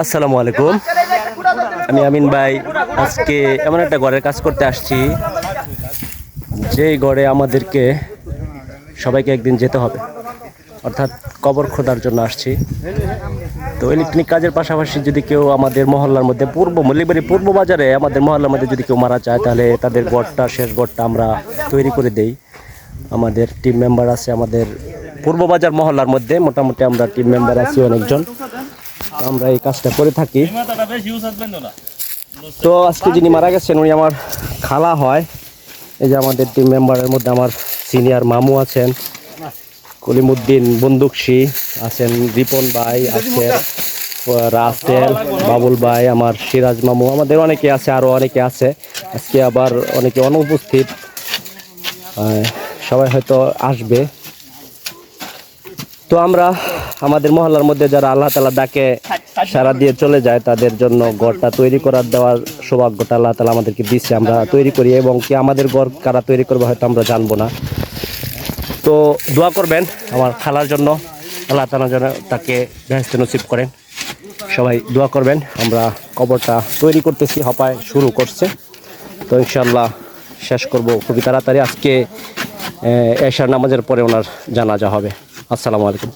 আসসালামু আলাইকুম। আমি আমিন ভাই। আজকে এমন একটা ঘরের কাজ করতে আসছি। যেই ঘরে আমাদেরকে সবাইকে একদিন যেতে হবে। অর্থাৎ কবর খোদার জন্য আসছি। তো ইলেকট্রনিক কাজের পাশাপাশি যদি কেউ আমাদের মহল্লার মধ্যে পূর্ব মল্লিকবাড়ি পূর্ব বাজারে আমাদের মহল্লার মধ্যে যদি কেউ মারা যায়, তাহলে তাদের গড়টা শেষ গড়টা আমরা তৈরি করে দেই। আমাদের টিম মেম্বার আছে, আমাদের পূর্ব বাজার মহল্লার মধ্যে মোটামুটি আমরা টিম মেম্বার আছি অনেকজন। আমরা এই কাজটা করে থাকি। তো আজকে যিনি মারা গেছেন, উনি আমার খালা হয়। এই যে আমাদের টিম মেম্বারের মধ্যে আমার সিনিয়র মামু আছেন। কলিমুদ্দিন বন্দুকশি আছেন, রিপন ভাই আছেন, রাসেল, বাবুল ভাই, আমার সিরাজ মামু, আমাদের অনেকে আছে আরও অনেকে আছে। আজকে আবার অনেকে অনুপস্থিত। সবাই হয়তো আসবে। তো আমরা আমাদের মহল্লার মধ্যে যারা আল্লাহ তালা ডাকে সারা দিয়ে চলে যায়, তাদের জন্য ঘরটা তৈরি করার দেওয়ার সৌভাগ্যটা আল্লাহ তালা আমাদেরকে দিচ্ছে আমরা তৈরি করি এবং কি আমাদের ঘর কারা তৈরি করবে হয়তো আমরা জানব না। তো দোয়া করবেন আমার খালার জন্য, আল্লাহ তালা যেন তাকে বেহেস্ত নসিব করেন। সবাই দোয়া করবেন, আমরা কবরটা তৈরি করতেছি, হপায় শুরু করছে। তো ইনশাল্লাহ শেষ করব খুবই তাড়াতাড়ি। আজকে এশার নামাজের পরে ওনার জানাজা হবে। আসসালামু আলাইকুম।